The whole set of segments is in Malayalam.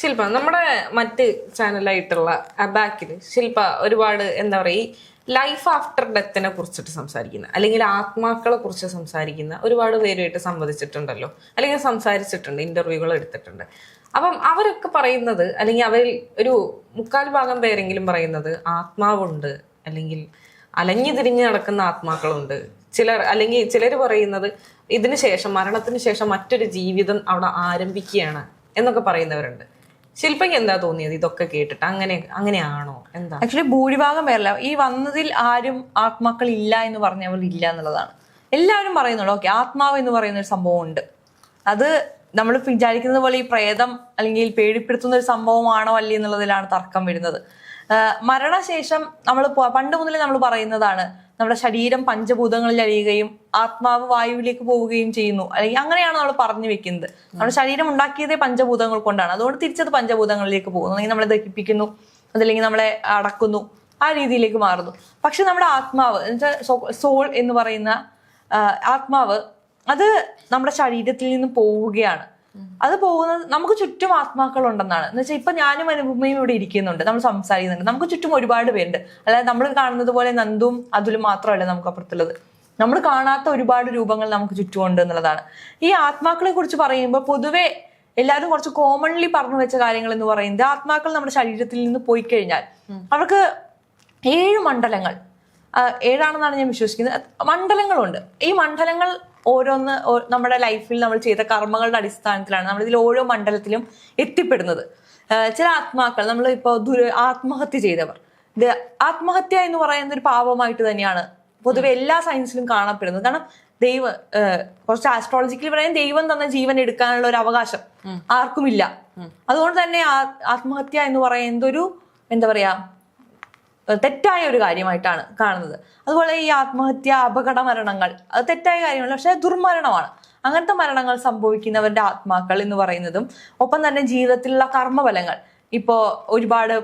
ശില്പ നമ്മുടെ മറ്റ് ചാനലായിട്ടുള്ള ബാക്കിൽ ശില്പ ഒരുപാട് എന്താ പറയുക ലൈഫ് ആഫ്റ്റർ ഡെത്തിനെ കുറിച്ചിട്ട് സംസാരിക്കുന്ന അല്ലെങ്കിൽ ആത്മാക്കളെ കുറിച്ച് സംസാരിക്കുന്ന ഒരുപാട് പേരുമായിട്ട് സംവദിച്ചിട്ടുണ്ടല്ലോ. അല്ലെങ്കിൽ സംസാരിച്ചിട്ടുണ്ട് ഇന്റർവ്യൂകൾ എടുത്തിട്ടുണ്ട്. അപ്പം അവരൊക്കെ പറയുന്നത് അല്ലെങ്കിൽ അവരിൽ ഒരു മുക്കാൽ ഭാഗം പേരെങ്കിലും പറയുന്നത് ആത്മാവുണ്ട് അല്ലെങ്കിൽ അലഞ്ഞു തിരിഞ്ഞ് നടക്കുന്ന ആത്മാക്കളുണ്ട്. ചിലർ അല്ലെങ്കിൽ ചിലർ പറയുന്നത് ഇതിനു ശേഷം മരണത്തിന് ശേഷം മറ്റൊരു ജീവിതം അവിടെ ആരംഭിക്കുകയാണ് എന്നൊക്കെ പറയുന്നവരുണ്ട്. ശില്പയ്ക്ക് എന്താ തോന്നിയത്? ഇതൊക്കെ കേട്ടിട്ട് അങ്ങനെ അങ്ങനെയാണോ? എന്താ? ആക്ച്വലി ഭൂരിഭാഗം പേരല്ല. ഈ വന്നതിൽ ആരും ആത്മാക്കൾ ഇല്ല എന്ന് പറഞ്ഞവർ ഇല്ല എന്നുള്ളതാണ്. എല്ലാവരും പറയുന്നുള്ളൂ ഓക്കെ ആത്മാവ് എന്ന് പറയുന്ന ഒരു സംഭവം ഉണ്ട് അത് നമ്മൾ വിചാരിക്കുന്നത് പോലെ ഈ പ്രേതം അല്ലെങ്കിൽ പേടിപ്പെടുത്തുന്ന ഒരു സംഭവമാണോ അല്ലേ എന്നുള്ളതിലാണ് തർക്കം വരുന്നത്. മരണശേഷം നമ്മൾ പണ്ട് മുതലേ നമ്മൾ പറയുന്നതാണ് നമ്മുടെ ശരീരം പഞ്ചഭൂതങ്ങളിൽ അഴിയുകയും ആത്മാവ് വായുവിലേക്ക് പോവുകയും ചെയ്യുന്നു. അല്ലെങ്കിൽ അങ്ങനെയാണ് നമ്മൾ പറഞ്ഞു വെക്കുന്നത്. നമ്മുടെ ശരീരം ഉണ്ടാക്കിയതേ പഞ്ചഭൂതങ്ങൾ കൊണ്ടാണ്. അതുകൊണ്ട് തിരിച്ചത് പഞ്ചഭൂതങ്ങളിലേക്ക് പോകുന്നു. അല്ലെങ്കിൽ നമ്മളെ ദഹിപ്പിക്കുന്നു. അതല്ലെങ്കിൽ നമ്മളെ അടക്കുന്നു. ആ രീതിയിലേക്ക് മാറുന്നു. പക്ഷെ നമ്മുടെ ആത്മാവ് എന്നുവെച്ചാൽ സോൾ എന്ന് പറയുന്ന ആത്മാവ് അത് നമ്മുടെ ശരീരത്തിൽ നിന്ന് പോവുകയാണ്. അത് പോകുന്നത് നമുക്ക് ചുറ്റും ആത്മാക്കൾ ഉണ്ടെന്നാണ് എന്ന് വെച്ചാൽ ഇപ്പൊ ഞാനും അനുപമയും ഇവിടെ ഇരിക്കുന്നുണ്ട്. നമ്മൾ സംസാരിക്കുന്നുണ്ട്. നമുക്ക് ചുറ്റും ഒരുപാട് പേരുണ്ട്. അല്ലാതെ നമ്മൾ കാണുന്നത് പോലെ നന്ദും അതിലും മാത്രമല്ല നമുക്ക് അപ്പുറത്തുള്ളത്. നമ്മൾ കാണാത്ത ഒരുപാട് രൂപങ്ങൾ നമുക്ക് ചുറ്റുമുണ്ട് എന്നുള്ളതാണ്. ഈ ആത്മാക്കളെ കുറിച്ച് പറയുമ്പോൾ പൊതുവെ എല്ലാവരും കുറച്ച് കോമൺലി പറഞ്ഞു വെച്ച കാര്യങ്ങൾ എന്ന് പറയുന്നത് ആത്മാക്കൾ നമ്മുടെ ശരീരത്തിൽ നിന്ന് പോയി കഴിഞ്ഞാൽ അവർക്ക് ഏഴ് മണ്ഡലങ്ങൾ ഏഴാണെന്നാണ് ഞാൻ വിശ്വസിക്കുന്നത്. മണ്ഡലങ്ങളുണ്ട്. ഈ മണ്ഡലങ്ങൾ ഓരോന്ന് നമ്മുടെ ലൈഫിൽ നമ്മൾ ചെയ്ത കർമ്മങ്ങളുടെ അടിസ്ഥാനത്തിലാണ് നമ്മൾ ഇതിൽ ഓരോ മണ്ഡലത്തിലും എത്തിപ്പെടുന്നത്. ചില ആത്മാക്കൾ നമ്മൾ ഇപ്പോൾ ദുര ആത്മഹത്യ ചെയ്തവർ. ആത്മഹത്യ എന്ന് പറയുന്ന ഒരു പാപമായിട്ട് തന്നെയാണ് പൊതുവെ എല്ലാ സയൻസിലും കാണപ്പെടുന്നത്. കാരണം ദൈവ കുറച്ച് ആസ്ട്രോളജിക്കലി പറയാൻ ദൈവം തന്ന ജീവൻ എടുക്കാനുള്ള ഒരു അവകാശം ആർക്കുമില്ല. അതുകൊണ്ട് തന്നെ ആത്മഹത്യ എന്ന് പറയുന്നത് ഒരു എന്താ പറയാ തെറ്റായ ഒരു കാര്യമായിട്ടാണ് കാണുന്നത്. അതുപോലെ ഈ ആത്മഹത്യ അപകട മരണങ്ങൾ അത് തെറ്റായ കാര്യമല്ല പക്ഷേ ദുർമരണമാണ്. അങ്ങനത്തെ മരണങ്ങൾ സംഭവിക്കുന്നവരുടെ ആത്മാക്കൾ എന്ന് പറയുന്നതും ഒപ്പം തന്നെ ജീവിതത്തിലുള്ള കർമ്മഫലങ്ങൾ. ഇപ്പോൾ ഒരുപാട്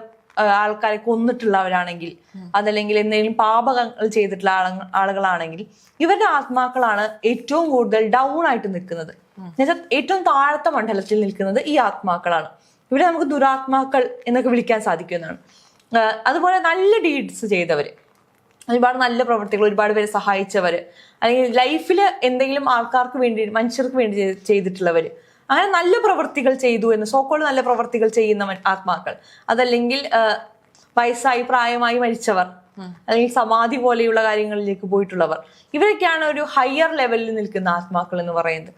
ആൾക്കാരെ കൊന്നിട്ടുള്ളവരാണെങ്കിൽ അതല്ലെങ്കിൽ എന്തെങ്കിലും പാപങ്ങൾ ചെയ്തിട്ടുള്ള ആളുകളാണെങ്കിൽ ഇവരുടെ ആത്മാക്കളാണ് ഏറ്റവും കൂടുതൽ ഡൗൺ ആയിട്ട് നിൽക്കുന്നത്. എന്നുവെച്ചാൽ ഏറ്റവും താഴത്തെ മണ്ഡലത്തിൽ നിൽക്കുന്നത് ഈ ആത്മാക്കളാണ്. ഇവരെ നമുക്ക് ദുരാത്മാക്കൾ എന്നൊക്കെ വിളിക്കാൻ സാധിക്കുന്നതാണ്. അതുപോലെ നല്ല ഡീഡ്സ് ചെയ്തവർ ഒരുപാട് നല്ല പ്രവർത്തികൾ ഒരുപാട് പേരെ സഹായിച്ചവർ അല്ലെങ്കിൽ ലൈഫിൽ എന്തെങ്കിലും ആൾക്കാർക്ക് വേണ്ടി മനുഷ്യർക്ക് വേണ്ടി ചെയ്തിട്ടുള്ളവർ ചെയ്തിട്ടുള്ളവര്. അങ്ങനെ നല്ല പ്രവർത്തികൾ ചെയ്തു എന്ന് സോക്കോൾ നല്ല പ്രവർത്തികൾ ചെയ്യുന്ന ആത്മാക്കൾ. അതല്ലെങ്കിൽ വയസ്സായി പ്രായമായി മരിച്ചവർ. അല്ലെങ്കിൽ സമാധി പോലെയുള്ള കാര്യങ്ങളിലേക്ക് പോയിട്ടുള്ളവർ. ഇവരൊക്കെയാണ് ഒരു ഹയർ ലെവലിൽ നിൽക്കുന്ന ആത്മാക്കൾ എന്ന് പറയുന്നത്.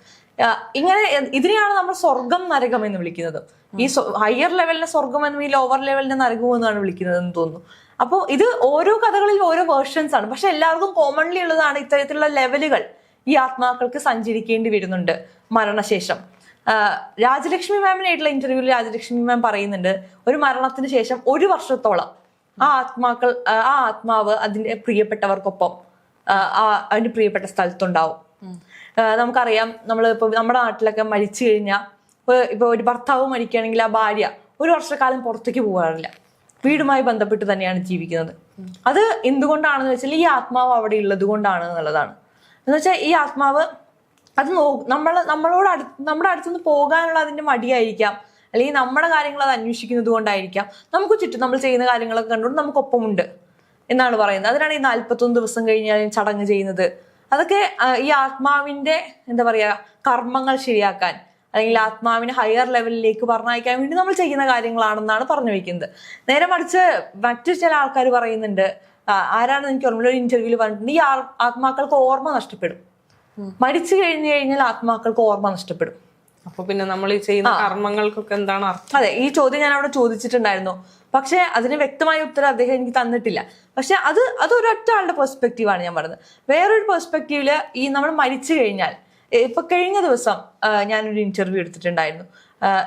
ഇങ്ങനെ ഇതിനെയാണ് നമ്മൾ സ്വർഗം നരകം എന്ന് വിളിക്കുന്നത്. ഈ ഹയർ ലെവലിനെ സ്വർഗം എന്നും ഈ ലോവർ ലെവലിനെ നരകം എന്നാണ് വിളിക്കുന്നത് എന്ന് തോന്നുന്നു. അപ്പോൾ ഇത് ഓരോ കഥകളിൽ ഓരോ വേർഷൻസ് ആണ്. പക്ഷെ എല്ലാവർക്കും കോമൺലി ഉള്ളതാണ് ഇത്തരത്തിലുള്ള ലെവലുകൾ ഈ ആത്മാക്കൾക്ക് സഞ്ചരിക്കേണ്ടി വരുന്നുണ്ട് മരണശേഷം. രാജലക്ഷ്മി മാമിനായിട്ടുള്ള ഇന്റർവ്യൂവിൽ രാജലക്ഷ്മി മാം പറയുന്നുണ്ട് ഒരു മരണത്തിന് ശേഷം ഒരു വർഷത്തോളം ആ ആത്മാക്കൾ ആ ആത്മാവ് അതിന്റെ പ്രിയപ്പെട്ടവർക്കൊപ്പം ആ, അതിന്റെ പ്രിയപ്പെട്ട സ്ഥലത്തുണ്ടാവും. നമുക്കറിയാം നമ്മൾ ഇപ്പൊ നമ്മുടെ നാട്ടിലൊക്കെ മരിച്ചു കഴിഞ്ഞാൽ ഇപ്പൊ ഒരു ഭർത്താവ് മരിക്കുകയാണെങ്കിൽ ആ ഭാര്യ ഒരു വർഷക്കാലം പുറത്തേക്ക് പോകാറില്ല. വീടുമായി ബന്ധപ്പെട്ട് തന്നെയാണ് ജീവിക്കുന്നത്. അത് എന്തുകൊണ്ടാണെന്ന് വെച്ചാൽ ഈ ആത്മാവ് അവിടെ ഉള്ളത് കൊണ്ടാണ് എന്നുള്ളതാണ്. എന്ന് വെച്ചാൽ ഈ ആത്മാവ് അത് നോ നമ്മൾ നമ്മളോട് അടു നമ്മുടെ അടുത്തുനിന്ന് പോകാനുള്ള അതിന്റെ മടിയായിരിക്കാം. അല്ലെങ്കിൽ നമ്മുടെ കാര്യങ്ങൾ അത് അന്വേഷിക്കുന്നത് കൊണ്ടായിരിക്കാം. നമുക്ക് ചുറ്റും നമ്മൾ ചെയ്യുന്ന കാര്യങ്ങളൊക്കെ കണ്ടുകൊണ്ട് നമുക്കൊപ്പമുണ്ട് എന്നാണ് പറയുന്നത്. അതിനാണ് ഈ നാൽപ്പത്തൊന്ന് ദിവസം കഴിഞ്ഞാൽ ചടങ്ങ് ചെയ്യുന്നത്. അതൊക്കെ ഈ ആത്മാവിന്റെ എന്താ പറയാ കർമ്മങ്ങൾ ശരിയാക്കാൻ അല്ലെങ്കിൽ ആത്മാവിനെ ഹയർ ലെവലിലേക്ക് പറഞ്ഞയക്കാൻ വേണ്ടി നമ്മൾ ചെയ്യുന്ന കാര്യങ്ങളാണെന്നാണ് പറഞ്ഞു വെക്കുന്നത്. നേരെ മറിച്ച് മറ്റു ചില ആൾക്കാർ പറയുന്നുണ്ട് ആരാണ് ആരാണെന്ന് എനിക്ക് ഓർമ്മയില്ല. ഒരു ഇന്റർവ്യൂവിൽ പറഞ്ഞിട്ടുണ്ട് ഈ ആത്മാക്കൾക്ക് ഓർമ്മ നഷ്ടപ്പെടും. മരിച്ചു കഴിഞ്ഞു കഴിഞ്ഞാൽ ആത്മാക്കൾക്ക് ഓർമ്മ നഷ്ടപ്പെടും. അപ്പൊ പിന്നെ നമ്മൾ ഈ ചെയ്യുന്ന കർമ്മങ്ങൾക്കൊക്കെ എന്താണ് അർത്ഥം? അതെ ഈ ചോദ്യം ഞാൻ അവിടെ ചോദിച്ചിട്ടുണ്ടായിരുന്നു. പക്ഷെ അതിന് വ്യക്തമായ ഉത്തരം അദ്ദേഹം എനിക്ക് തന്നിട്ടില്ല. പക്ഷെ അത് അത് ഒരൊറ്റ ആളുടെ പെർസ്പെക്റ്റീവാണ് ഞാൻ പറഞ്ഞത്. വേറൊരു പെർസ്പെക്റ്റീവിൽ ഈ നമ്മൾ മരിച്ചു കഴിഞ്ഞാൽ ഇപ്പൊ കഴിഞ്ഞ ദിവസം ഞാനൊരു ഇന്റർവ്യൂ എടുത്തിട്ടുണ്ടായിരുന്നു.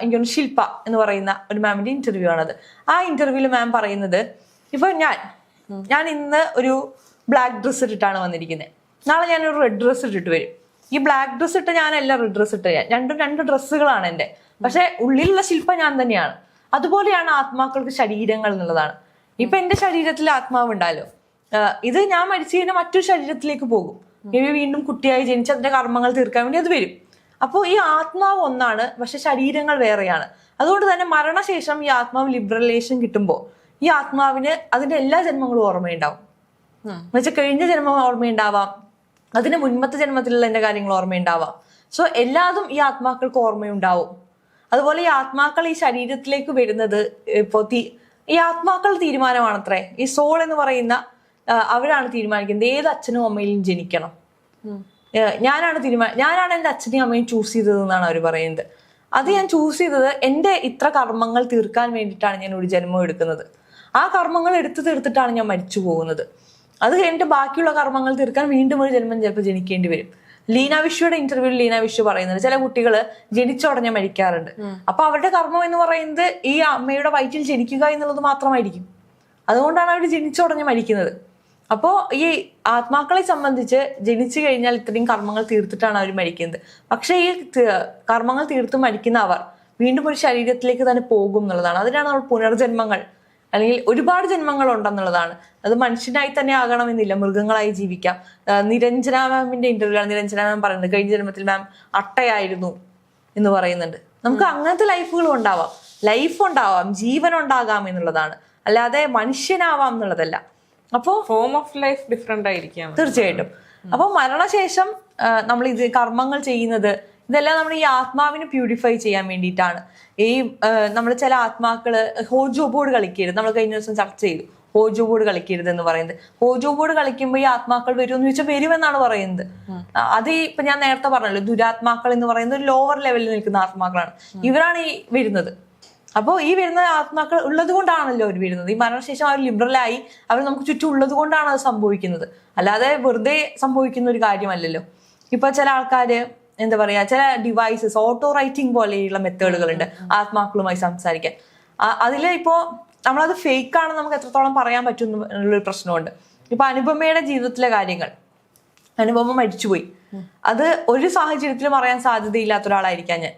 എനിക്കൊന്ന് ശില്പ എന്ന് പറയുന്ന ഒരു മാമിന്റെ ഇന്റർവ്യൂ ആണത്. ആ ഇന്റർവ്യൂവിൽ മാം പറയുന്നത് ഇപ്പൊ ഞാൻ ഞാൻ ഇന്ന് ഒരു ബ്ലാക്ക് ഡ്രസ്സ് ഇട്ടിട്ടാണ് വന്നിരിക്കുന്നത് നാളെ ഞാനൊരു റെഡ് ഡ്രസ്സ് ഇട്ടിട്ട് വരും. ഈ ബ്ലാക്ക് ഡ്രസ്സ് ഇട്ട ഞാനല്ല റെഡ് ഡ്രസ്സ് ഇട്ട ഞാൻ. രണ്ടും രണ്ട് ഡ്രസ്സുകളാണ് എന്റെ പക്ഷെ ഉള്ളിലുള്ള ശില്പ ഞാൻ തന്നെയാണ്. അതുപോലെയാണ് ആത്മാക്കൾക്ക് ശരീരങ്ങൾ എന്നുള്ളതാണ്. ഇപ്പൊ എന്റെ ശരീരത്തിൽ ആത്മാവ് ഉണ്ടല്ലോ ഇത് ഞാൻ മരിച്ചു കഴിഞ്ഞാൽ മറ്റൊരു ശരീരത്തിലേക്ക് പോകും. ഇനി വീണ്ടും കുട്ടിയായി ജനിച്ച് അതിന്റെ കർമ്മങ്ങൾ തീർക്കാൻ വേണ്ടി അത് വരും. അപ്പോൾ ഈ ആത്മാവ് ഒന്നാണ് പക്ഷെ ശരീരങ്ങൾ വേറെയാണ്. അതുകൊണ്ട് തന്നെ മരണശേഷം ഈ ആത്മാവ് ലിബറലേഷൻ കിട്ടുമ്പോൾ ഈ ആത്മാവിന് അതിന്റെ എല്ലാ ജന്മങ്ങളും ഓർമ്മയുണ്ടാവും. എന്നുവെച്ചാൽ കഴിഞ്ഞ ജന്മം ഓർമ്മയുണ്ടാവാം. അതിന് മുൻപത്തെ ജന്മത്തിലുള്ള എന്റെ കാര്യങ്ങൾ ഓർമ്മയുണ്ടാവാം. സോ എല്ലാതും ഈ ആത്മാക്കൾക്ക് ഓർമ്മയുണ്ടാവും. അതുപോലെ ഈ ആത്മാക്കൾ ഈ ശരീരത്തിലേക്ക് വരുന്നത് ഇപ്പോൾ ഈ ആത്മാക്കൾ തീരുമാനമാണത്രേ. ഈ സോൾ എന്ന് പറയുന്ന അവരാണ് തീരുമാനിക്കുന്നത്. ഏത് അച്ഛനും അമ്മയിലും ജനിക്കണം. ഞാനാണ് തീരുമാനം ഞാനാണ് എന്റെ അച്ഛനെയും അമ്മയും ചൂസ് ചെയ്തത് എന്നാണ് അവർ പറയുന്നത്. അത് ഞാൻ ചൂസ് ചെയ്തത് എന്റെ ഇത്ര കർമ്മങ്ങൾ തീർക്കാൻ വേണ്ടിയിട്ടാണ് ഞാൻ ഒരു ജന്മം എടുക്കുന്നത്. ആ കർമ്മങ്ങൾ എടുത്തു തീർത്തിട്ടാണ് ഞാൻ മരിച്ചു പോകുന്നത്. അത് കഴിഞ്ഞിട്ട് ബാക്കിയുള്ള കർമ്മങ്ങൾ തീർക്കാൻ വീണ്ടും ഒരു ജന്മം ചിലപ്പോൾ ജനിക്കേണ്ടി വരും. ലീന വിഷുയുടെ ഇന്റർവ്യൂവിൽ ലീന വിഷു പറയുന്നത് ചില കുട്ടികൾ ജനിച്ചുടഞ്ഞ മരിക്കാറുണ്ട്. അപ്പൊ അവരുടെ കർമ്മം എന്ന് പറയുന്നത് ഈ അമ്മയുടെ വയറ്റിൽ ജനിക്കുക എന്നുള്ളത് മാത്രമായിരിക്കും. അതുകൊണ്ടാണ് അവർ ജനിച്ചുടഞ്ഞ് മരിക്കുന്നത്. അപ്പോൾ ഈ ആത്മാക്കളെ സംബന്ധിച്ച് ജനിച്ചു കഴിഞ്ഞാൽ ഇത്രയും കർമ്മങ്ങൾ തീർത്തിട്ടാണ് അവർ മരിക്കുന്നത്. പക്ഷേ ഈ കർമ്മങ്ങൾ തീർത്ത് മരിക്കുന്ന അവർ വീണ്ടും ഒരു ശരീരത്തിലേക്ക് തന്നെ പോകും എന്നുള്ളതാണ്. അതിനാണ് നമ്മൾ പുനർജന്മങ്ങൾ അല്ലെങ്കിൽ ഒരുപാട് ജന്മങ്ങൾ ഉണ്ടെന്നുള്ളതാണ് അത് മനുഷ്യനായി തന്നെ ആകണമെന്നില്ല. മൃഗങ്ങളായി ജീവിക്കാം. നിരഞ്ജന മാമിന്റെ ഇന്റർവ്യൂ ആണ് നിരഞ്ജന മാം പറയുന്നത്. കഴിഞ്ഞ ജന്മത്തിൽ മാം അട്ടയായിരുന്നു എന്ന് പറയുന്നുണ്ട്. നമുക്ക് അങ്ങനത്തെ ലൈഫുകളും ഉണ്ടാവാം. ലൈഫ് ഉണ്ടാവാം. ജീവൻ ഉണ്ടാകാം എന്നുള്ളതാണ്. അല്ലാതെ മനുഷ്യനാവാം എന്നുള്ളതല്ല. അപ്പോ ഫോം ഓഫ് ലൈഫ് ഡിഫറെന്റ് ആയിരിക്കാം. തീർച്ചയായിട്ടും. അപ്പോൾ മരണശേഷം നമ്മൾ ഇത് കർമ്മങ്ങൾ ചെയ്യുന്നത് ഇതെല്ലാം നമ്മൾ ഈ ആത്മാവിനെ പ്യൂരിഫൈ ചെയ്യാൻ വേണ്ടിയിട്ടാണ്. ഈ നമ്മൾ ചില ആത്മാക്കൾ ഹോജോ ബോർഡ് കളിക്കരുത്. നമ്മൾ കഴിഞ്ഞ ദിവസം ചർച്ച ചെയ്തു. ഹോജോ ബോർഡ് കളിക്കരുത് എന്ന് പറയുന്നത്. ഹോജോ ബോർഡ് കളിക്കുമ്പോൾ ഈ ആത്മാക്കൾ വരുമെന്ന് ചോദിച്ചാൽ വരുമെന്നാണ് പറയുന്നത്. അത് ഈ ഇപ്പൊ ഞാൻ നേരത്തെ പറഞ്ഞല്ലോ ദുരാത്മാക്കൾ എന്ന് പറയുന്നത് ഒരു ലോവർ ലെവലിൽ നിൽക്കുന്ന ആത്മാക്കളാണ്. ഇവരാണ് ഈ വരുന്നത്. അപ്പോൾ ഈ വരുന്ന ആത്മാക്കൾ ഉള്ളത് കൊണ്ടാണല്ലോ അവർ വരുന്നത്. ഈ മരണശേഷം അവർ ലിബറലായി അവർ നമുക്ക് ചുറ്റും ഉള്ളത് കൊണ്ടാണ് അത് സംഭവിക്കുന്നത്. അല്ലാതെ വെറുതെ സംഭവിക്കുന്ന ഒരു കാര്യമല്ലല്ലോ. ഇപ്പൊ ചില ആൾക്കാര് എന്താ പറയാ ചില ഡിവൈസസ് ഓട്ടോ റൈറ്റിംഗ് പോലെയുള്ള മെത്തേഡുകളുണ്ട്. ആത്മാക്കളുമായി സംസാരിക്കാൻ. അതിൽ അതിൽ ഇപ്പോ നമ്മളത് ഫേക്ക് ആണെന്ന് നമുക്ക് എത്രത്തോളം പറയാൻ പറ്റും എന്നുള്ളൊരു പ്രശ്നമുണ്ട്. ഇപ്പൊ അനുപമയുടെ ജീവിതത്തിലെ കാര്യങ്ങൾ. അനുപമ മരിച്ചുപോയി. അത് ഒരു സാഹചര്യത്തിലും അറിയാൻ സാധ്യതയില്ലാത്ത ഒരാളായിരിക്കാം ഞാൻ.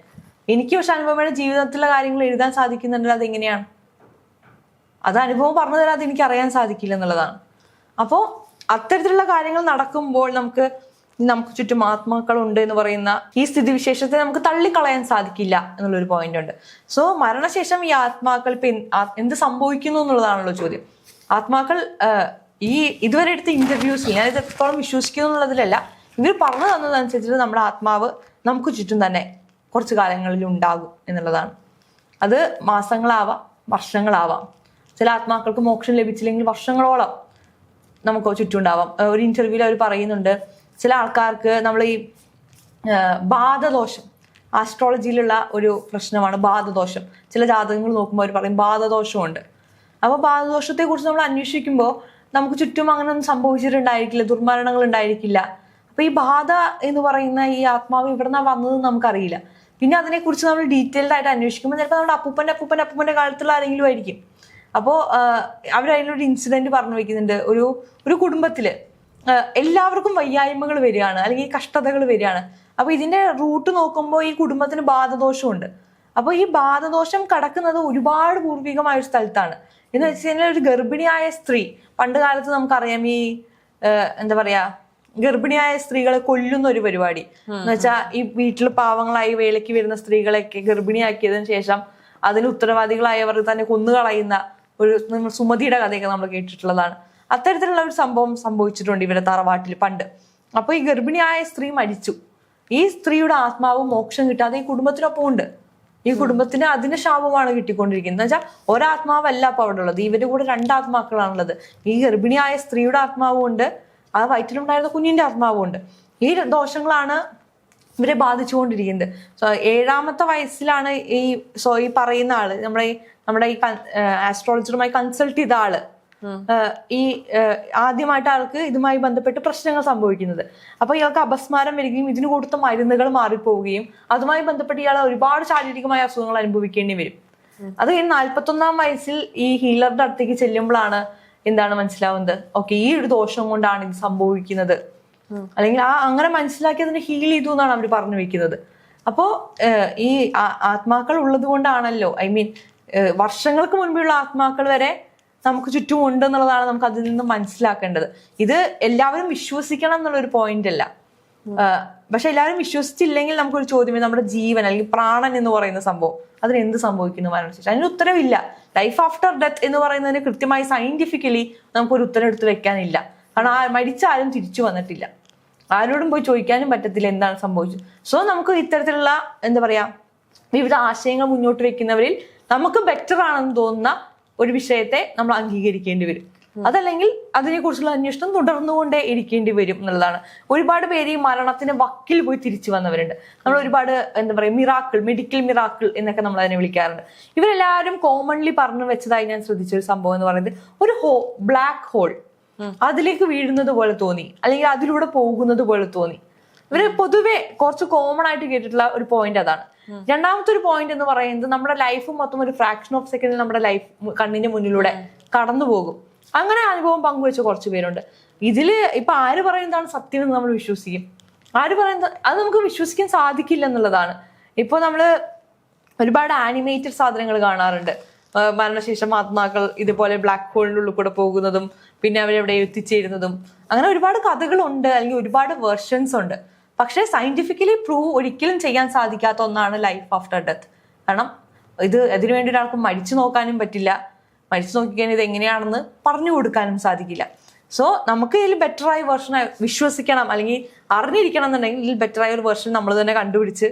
എനിക്ക് പക്ഷെ അനുപമയുടെ ജീവിതത്തിലെ കാര്യങ്ങൾ എഴുതാൻ സാധിക്കുന്നുണ്ടെങ്കിൽ അതെങ്ങനെയാണ്? അത് അനുഭവം പറഞ്ഞു തരാതെ എനിക്ക് അറിയാൻ സാധിക്കില്ല എന്നുള്ളതാണ്. അപ്പോൾ അത്തരത്തിലുള്ള കാര്യങ്ങൾ നടക്കുമ്പോൾ നമുക്ക് നമുക്ക് ചുറ്റും ആത്മാക്കൾ ഉണ്ട് എന്ന് പറയുന്ന ഈ സ്ഥിതിവിശേഷത്തെ നമുക്ക് തള്ളിക്കളയാൻ സാധിക്കില്ല എന്നുള്ളൊരു പോയിന്റ് ഉണ്ട്. സോ മരണശേഷം ഈ ആത്മാക്കൾ ഇപ്പൊ എന്ത് സംഭവിക്കുന്നു എന്നുള്ളതാണല്ലോ ചോദ്യം. ആത്മാക്കൾ ഈ ഇതുവരെ എടുത്ത ഇന്റർവ്യൂസിൽ ഞാൻ ഇത് എത്രത്തോളം വിശ്വസിക്കുന്നു എന്നുള്ളതിലല്ല ഇവർ പറഞ്ഞു തന്നതനുസരിച്ചിട്ട് നമ്മുടെ ആത്മാവ് നമുക്ക് ചുറ്റും തന്നെ കുറച്ച് കാലങ്ങളിൽ ഉണ്ടാകും എന്നുള്ളതാണ്. അത് മാസങ്ങളാവാം വർഷങ്ങളാവാം. ചില ആത്മാക്കൾക്ക് മോക്ഷം ലഭിച്ചില്ലെങ്കിൽ വർഷങ്ങളോളം നമുക്ക് ചുറ്റുണ്ടാവാം ഒരു ഇന്റർവ്യൂവിൽ അവർ പറയുന്നുണ്ട് ചില ആൾക്കാർക്ക് നമ്മൾ ഈ ബാധദോഷം. ആസ്ട്രോളജിയിലുള്ള ഒരു പ്രശ്നമാണ് ബാധദോഷം. ചില ജാതകങ്ങൾ നോക്കുമ്പോൾ അവർ പറയും ബാധദോഷമുണ്ട്. അപ്പോൾ ബാധദോഷത്തെക്കുറിച്ച് നമ്മൾ അന്വേഷിക്കുമ്പോൾ നമുക്ക് ചുറ്റും അങ്ങനെ ഒന്നും സംഭവിച്ചിട്ടുണ്ടായിരിക്കില്ല ദുർമരണങ്ങൾ ഉണ്ടായിരിക്കില്ല. അപ്പൊ ഈ ബാധ എന്ന് പറയുന്ന ഈ ആത്മാവ് ഇവിടെ നിന്നാണ് വന്നതെന്ന് നമുക്കറിയില്ല. പിന്നെ അതിനെക്കുറിച്ച് നമ്മൾ ഡീറ്റെയിൽഡ് ആയിട്ട് അന്വേഷിക്കുമ്പോൾ ചിലപ്പോൾ നമ്മുടെ അപ്പൂപ്പന്റെ അപ്പൂപ്പന്റെ അപ്പൂപ്പന്റെ കാലത്തുള്ള ആരെങ്കിലും ആയിരിക്കും. അപ്പോൾ അവർ അതിലൊരു ഇൻസിഡന്റ് പറഞ്ഞു വെക്കുന്നുണ്ട്. ഒരു ഒരു കുടുംബത്തിൽ ആ, എല്ലാവർക്കും വയ്യായ്മകൾ വരികയാണ് അല്ലെങ്കിൽ കഷ്ടതകൾ വരികയാണ്. അപ്പോൾ ഇതിന്റെ റൂട്ട് നോക്കുമ്പോൾ ഈ കുടുംബത്തിന് ബാധദോഷമുണ്ട്. അപ്പോൾ ഈ ബാധദോഷം കടക്കുന്നത് ഒരുപാട് പൂർവികമായ ഒരു സ്ഥലത്താണ്. എന്ന് വെച്ച് കഴിഞ്ഞാൽ ഒരു ഗർഭിണിയായ സ്ത്രീ പണ്ട് കാലത്ത് നമുക്കറിയാം ഈ എന്താ പറയാ ഗർഭിണിയായ സ്ത്രീകളെ കൊല്ലുന്ന ഒരു പരിപാടി. എന്ന് വെച്ചാൽ ഈ വീട്ടിൽ പാവങ്ങളായി വേലയ്ക്ക് വരുന്ന സ്ത്രീകളെയൊക്കെ ഗർഭിണിയാക്കിയതിനു ശേഷം അതിന് ഉത്തരവാദികളായവർ തന്നെ കൊന്നുകളയുന്ന ഒരു സുമതിയുടെ കഥയൊക്കെ നമ്മൾ കേട്ടിട്ടുള്ളതാണ്. അത്തരത്തിലുള്ള ഒരു സംഭവം സംഭവിച്ചിട്ടുണ്ട് ഇവരുടെ തറവാട്ടിൽ പണ്ട്. അപ്പോൾ ഈ ഗർഭിണിയായ സ്ത്രീ മരിച്ചു. ഈ സ്ത്രീയുടെ ആത്മാവ് മോക്ഷം കിട്ടാതെ ഈ കുടുംബത്തിനൊപ്പം ഉണ്ട്. ഈ കുടുംബത്തിന് അതിന് ശാപമാണ് കിട്ടിക്കൊണ്ടിരിക്കുന്നത്. എന്ന് വെച്ചാൽ ഒരാത്മാവല്ല അപ്പൊ അവിടെ ഉള്ളത്. ഇവരുടെ കൂടെ രണ്ടാത്മാക്കളാണുള്ളത്. ഈ ഗർഭിണിയായ സ്ത്രീയുടെ ആത്മാവും ഉണ്ട്. ആ വയറ്റിലുണ്ടായിരുന്ന കുഞ്ഞിന്റെ ആത്മാവും ഉണ്ട്. ഈ ദോഷങ്ങളാണ് ഇവരെ ബാധിച്ചുകൊണ്ടിരിക്കുന്നത്. ഏഴാമത്തെ വയസ്സിലാണ് ഈ സോ ഈ പറയുന്ന ആൾ നമ്മുടെ നമ്മുടെ ഈ ആസ്ട്രോളജറുമായി കൺസൾട്ട് ചെയ്ത ആൾ. ഈ ആദ്യമായിട്ട് ആൾക്ക് ഇതുമായി ബന്ധപ്പെട്ട് പ്രശ്നങ്ങൾ സംഭവിക്കുന്നത്. അപ്പൊ ഇയാൾക്ക് അപസ്മാരം വരികയും ഇതിന് കൊടുത്ത മരുന്നുകൾ മാറിപ്പോവുകയും അതുമായി ബന്ധപ്പെട്ട് ഇയാൾ ഒരുപാട് ശാരീരികമായ അസുഖങ്ങൾ അനുഭവിക്കേണ്ടി വരും. അത് ഈ നാൽപ്പത്തൊന്നാം വയസ്സിൽ ഈ ഹീലറുടെ അടുത്തേക്ക് ചെല്ലുമ്പോഴാണ് എന്താണ് മനസ്സിലാവുന്നത്? ഓക്കെ ഈ ഒരു ദോഷം കൊണ്ടാണ് ഇത് സംഭവിക്കുന്നത്. അല്ലെങ്കിൽ ആ അങ്ങനെ മനസ്സിലാക്കി അതിനെ ഹീൽ ചെയ്തു എന്നാണ് അവർ പറഞ്ഞു വെക്കുന്നത്. അപ്പോ ഈ ആത്മാക്കൾ ഉള്ളത് കൊണ്ടാണല്ലോ. ഐ മീൻ വർഷങ്ങൾക്ക് മുൻപുള്ള ആത്മാക്കൾ വരെ നമുക്ക് ചുറ്റും ഉണ്ട് എന്നുള്ളതാണ് നമുക്ക് അതിൽ നിന്ന് മനസ്സിലാക്കേണ്ടത്. ഇത് എല്ലാവരും വിശ്വസിക്കണം എന്നുള്ളൊരു പോയിന്റ് അല്ല. പക്ഷെ എല്ലാവരും വിശ്വസിച്ചില്ലെങ്കിൽ നമുക്കൊരു ചോദ്യം നമ്മുടെ ജീവൻ അല്ലെങ്കിൽ പ്രാണൻ എന്ന് പറയുന്ന സംഭവം അതിന് എന്ത് സംഭവിക്കുന്നു മരണശേഷം അതിന് ഉത്തരവില്ല. ലൈഫ് ആഫ്റ്റർ ഡെത്ത് എന്ന് പറയുന്നതിന് കൃത്യമായി സയന്റിഫിക്കലി നമുക്കൊരു ഉത്തരം എടുത്ത് വെക്കാനില്ല. കാരണം ആ മരിച്ച ആരും തിരിച്ചു വന്നിട്ടില്ല. ആരോടും പോയി ചോദിക്കാനും പറ്റത്തില്ല എന്താണ് സംഭവിച്ചത്. സോ നമുക്ക് ഇത്തരത്തിലുള്ള എന്താ പറയാ വിവിധ ആശയങ്ങൾ മുന്നോട്ട് വെക്കുന്നവരിൽ നമുക്ക് ബെറ്റർ ആണെന്ന് തോന്നുന്ന ഒരു വിഷയത്തെ നമ്മൾ അംഗീകരിക്കേണ്ടി വരും. അതല്ലെങ്കിൽ അതിനെക്കുറിച്ചുള്ള അന്വേഷണം തുടർന്നുകൊണ്ടേ ഇരിക്കേണ്ടി വരും എന്നുള്ളതാണ്. ഒരുപാട് പേര് ഈ മരണത്തിന് വക്കിൽ പോയി തിരിച്ചു വന്നവരുണ്ട്. നമ്മൾ ഒരുപാട് എന്താ പറയുക മിറാക്കിൾ മെഡിക്കൽ മിറാക്കിൾ എന്നൊക്കെ നമ്മൾ അതിനെ വിളിക്കാറുണ്ട്. ഇവരെല്ലാവരും കോമൺലി പറഞ്ഞു വെച്ചതായി ഞാൻ ശ്രദ്ധിച്ച ഒരു സംഭവം എന്ന് പറയുന്നത് ഒരു ഹോ ബ്ലാക്ക് ഹോൾ അതിലേക്ക് വീഴുന്നത് പോലെ തോന്നി. അല്ലെങ്കിൽ അതിലൂടെ പോകുന്നത് പോലെ തോന്നി. ഇവർ പൊതുവെ കുറച്ച് കോമൺ ആയിട്ട് കേട്ടിട്ടുള്ള ഒരു പോയിന്റ് അതാണ്. രണ്ടാമത്തെ ഒരു പോയിന്റ് എന്ന് പറയുന്നത് നമ്മുടെ ലൈഫ് മൊത്തം ഒരു ഫ്രാക്ഷൻ ഓഫ് സെക്കൻഡിൽ നമ്മുടെ ലൈഫ് കണ്ണിന്റെ മുന്നിലൂടെ കടന്നു പോകും. അങ്ങനെ അനുഭവം പങ്കുവെച്ച കുറച്ച് പേരുണ്ട്. ഇതിൽ ഇപ്പൊ ആര് പറയുന്നതാണ് സത്യം എന്ന് നമ്മൾ വിശ്വസിക്കും. ആര് പറയുന്നത് അത് നമുക്ക് വിശ്വസിക്കാൻ സാധിക്കില്ല എന്നുള്ളതാണ്. ഇപ്പൊ നമ്മൾ ഒരുപാട് ആനിമേറ്റഡ് സാധനങ്ങൾ കാണാറുണ്ട്. മരണശേഷം ആത്മാക്കൾ ഇതുപോലെ ബ്ലാക്ക് ഹോളിന്റെ ഉള്ളിൽ കൂടെ പോകുന്നതും പിന്നെ അവരെവിടെ എത്തിച്ചേരുന്നതും. അങ്ങനെ ഒരുപാട് കഥകളുണ്ട് അല്ലെങ്കിൽ ഒരുപാട് വേർഷൻസ് ഉണ്ട്. പക്ഷേ സയന്റിഫിക്കലി പ്രൂവ് ഒരിക്കലും ചെയ്യാൻ സാധിക്കാത്ത ഒന്നാണ് ലൈഫ് ആഫ്റ്റർ ഡെത്ത് കാരണം ഇത് അതിനു വേണ്ടി ഒരാൾക്ക് മരിച്ചു നോക്കാനും പറ്റില്ല. മരിച്ചു നോക്കിക്കഴിഞ്ഞാൽ ഇത് എങ്ങനെയാണെന്ന് പറഞ്ഞു കൊടുക്കാനും സാധിക്കില്ല. സോ നമുക്ക് ഇതിൽ ബെറ്ററായ വേർഷൻ വിശ്വസിക്കണം. അല്ലെങ്കിൽ അറിഞ്ഞിരിക്കണം എന്നുണ്ടെങ്കിൽ ഇതിൽ ബെറ്ററായ ഒരു വേർഷൻ നമ്മൾ തന്നെ കണ്ടുപിടിച്ച്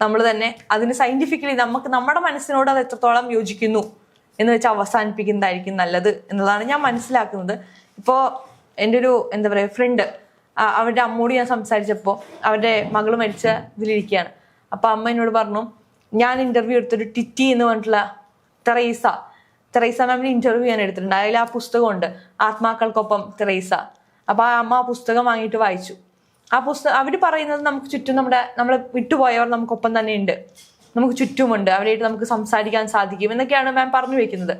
നമ്മൾ തന്നെ അതിന് സയന്റിഫിക്കലി നമുക്ക് നമ്മുടെ മനസ്സിനോട് അത് എത്രത്തോളം യോജിക്കുന്നു എന്ന് വെച്ച് അവസാനിപ്പിക്കുന്നതായിരിക്കും നല്ലത് എന്നതാണ് ഞാൻ മനസ്സിലാക്കുന്നത്. ഇപ്പോൾ എന്റെ ഒരു എന്താ പറയുക ഫ്രണ്ട് അവരുടെ അമ്മോട് ഞാൻ സംസാരിച്ചപ്പോൾ അവരുടെ മകൾ മരിച്ച ഇതിലിരിക്കുകയാണ് അപ്പൊ അമ്മ എന്നോട് പറഞ്ഞു ഞാൻ ഇന്റർവ്യൂ എടുത്തൊരു ടിറ്റി എന്ന് പറഞ്ഞിട്ടുള്ള തെറൈസ. തെറൈസ മാമിന് ഇന്റർവ്യൂ ഞാൻ എടുത്തിട്ടുണ്ട്. അതിൽ ആ പുസ്തകമുണ്ട് ആത്മാക്കൾക്കൊപ്പം തെറൈസ. അപ്പൊ ആ അമ്മ ആ പുസ്തകം വാങ്ങിയിട്ട് വായിച്ചു. ആ പുസ്തകം അവർ പറയുന്നത് നമുക്ക് ചുറ്റും നമ്മുടെ നമ്മളെ വിട്ടുപോയവർ നമുക്കൊപ്പം തന്നെ ഉണ്ട് നമുക്ക് ചുറ്റുമുണ്ട്. അവരായിട്ട് നമുക്ക് സംസാരിക്കാൻ സാധിക്കും എന്നൊക്കെയാണ് മാം പറഞ്ഞു വെക്കുന്നത്.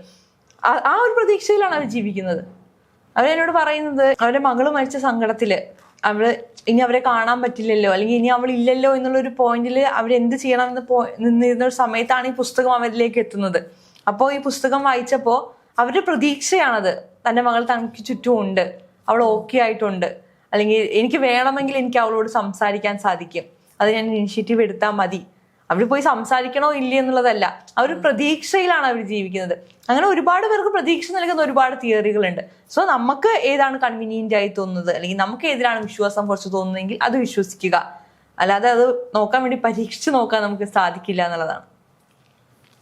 ആ ഒരു പ്രതീക്ഷയിലാണ് അവർ ജീവിക്കുന്നത്. അവരെന്നോട് പറയുന്നത് അവരുടെ മകൾ മരിച്ച സങ്കടത്തിൽ അവൾ ഇനി അവരെ കാണാൻ പറ്റില്ലല്ലോ അല്ലെങ്കിൽ ഇനി അവൾ ഇല്ലല്ലോ എന്നുള്ള ഒരു പോയിന്റിൽ അവരെന്ത് ചെയ്യണം എന്ന് പോ നിന്നിരുന്ന ഒരു സമയത്താണ് ഈ പുസ്തകം അവരിലേക്ക് എത്തുന്നത്. അപ്പോൾ ഈ പുസ്തകം വായിച്ചപ്പോൾ അവരുടെ പ്രതീക്ഷയാണത് തന്റെ മകൾ തനിക്ക് ചുറ്റും ഉണ്ട് അവൾ ഓക്കെ ആയിട്ടുണ്ട്. അല്ലെങ്കിൽ എനിക്ക് വേണമെങ്കിൽ എനിക്ക് അവളോട് സംസാരിക്കാൻ സാധിക്കും. അത് ഞാൻ ഇനിഷ്യേറ്റീവ് എടുത്താൽ മതി. അവർ പോയി സംസാരിക്കണോ ഇല്ലേ എന്നുള്ളതല്ല. ഒരു പ്രതീക്ഷയിലാണ് അവർ ജീവിക്കുന്നത്. അങ്ങനെ ഒരുപാട് പേർക്ക് പ്രതീക്ഷ നൽകുന്ന ഒരുപാട് തിയറികളുണ്ട്. സോ നമുക്ക് ഏതാണ് കൺവീനിയന്റ് ആയി തോന്നുന്നത്? അല്ലെങ്കിൽ നമുക്ക് ഏതിലാണ് വിശ്വാസം കുറച്ച് തോന്നുന്നതെങ്കിൽ അത് വിശ്വസിക്കുക. അല്ലാതെ അത് നോക്കാൻ വേണ്ടി പരീക്ഷിച്ച് നോക്കാൻ നമുക്ക് സാധിക്കില്ല എന്നുള്ളതാണ്.